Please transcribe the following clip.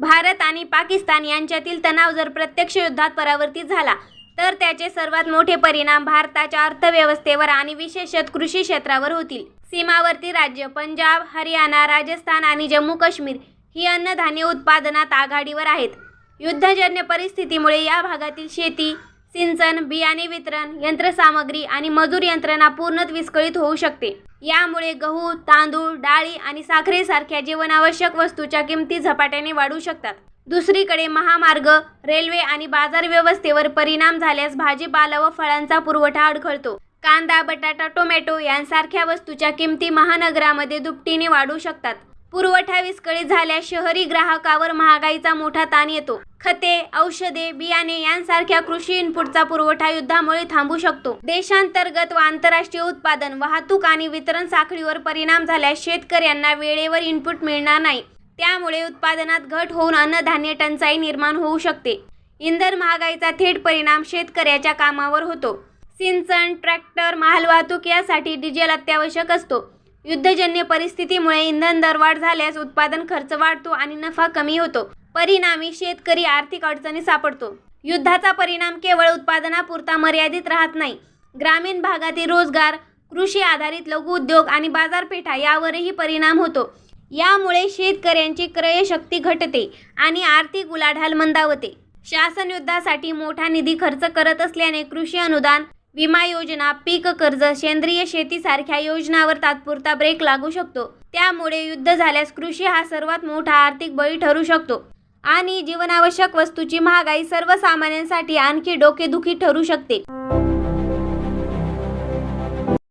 भारत आणि पाकिस्तान यांच्यातील तणाव जर प्रत्यक्ष युद्धात परावर्तित झाला तर त्याचे सर्वात मोठे परिणाम भारताच्या अर्थव्यवस्थेवर आणि विशेषत कृषी क्षेत्रावर होतील. सीमावर्ती राज्य पंजाब हरियाणा राजस्थान आणि जम्मू काश्मीर ही अन्नधान्य उत्पादनात आघाडीवर आहेत. युद्धजन्य परिस्थितीमुळे या भागातील शेती सिंचन बियाणे वितरण यंत्रसामग्री आणि मजूर यंत्रणा पूर्णत विस्कळीत होऊ शकते. यामुळे गहू तांदूळ डाळी आणि साखरेसारख्या जीवनावश्यक वस्तूच्या किमती झपाट्याने वाढू शकतात. दुसरीकडे महामार्ग रेल्वे आणि बाजार व्यवस्थेवर परिणाम झाल्यास भाजीपाला व फळांचा पुरवठा अडखळतो. कांदा बटाटा टोमॅटो यांसारख्या वस्तूच्या किमती महानगरामध्ये दुपटीने वाढू शकतात. पुरवठा विस्कळीत झाल्यास शहरी ग्राहकावर महागाईचा मोठा ताण येतो. खते औषधे बियाणे यांसारख्या कृषी इनपुटचा पुरवठा युद्धामुळे थांबू शकतो. देशांतर्गत व आंतरराष्ट्रीय उत्पादन वाहतूक आणि वितरण साखळीवर परिणाम झाल्यास शेतकऱ्यांना वेळेवर इनपुट मिळणार नाही. त्यामुळे उत्पादनात घट होऊन अन्नधान्य टंचाई निर्माण होऊ शकते. इंधन महागाईचा थेट परिणाम शेतकऱ्याच्या कामावर होतो. सिंचन ट्रॅक्टर मालवाहतूक यासाठी डिझेल अत्यावश्यक असतो. युद्धजन्य परिस्थितीमुळे इंधन दरवाढ झाल्यास उत्पादन खर्च वाढतो आणि नफा कमी होतो. परिणामी शेतकरी आर्थिक अडचणी सापडतो. युद्धाचा परिणाम केवळ उत्पादनापुरता मर्यादित राहत नाही. ग्रामीण भागातील रोजगार कृषी आधारित लघु उद्योग आणि बाजारपेठा यावरही परिणाम होतो. यामुळे शेतकऱ्यांची क्रयशक्ती घटते आणि आर्थिक उलाढाल मंदावते. शासन युद्धासाठी मोठा निधी खर्च करत असल्याने कृषी अनुदान विमा योजना पीक कर्ज सेंद्रिय शेतीसारख्या योजनावर तात्पुरता ब्रेक लागू शकतो. त्यामुळे युद्ध झाल्यास कृषी हा सर्वात मोठा आर्थिक बळी ठरू शकतो. आणि जीवनावश्यक वस्तूची महागाई सर्वसामान्यांसाठी आणखी डोकेदुखी ठरू शकते.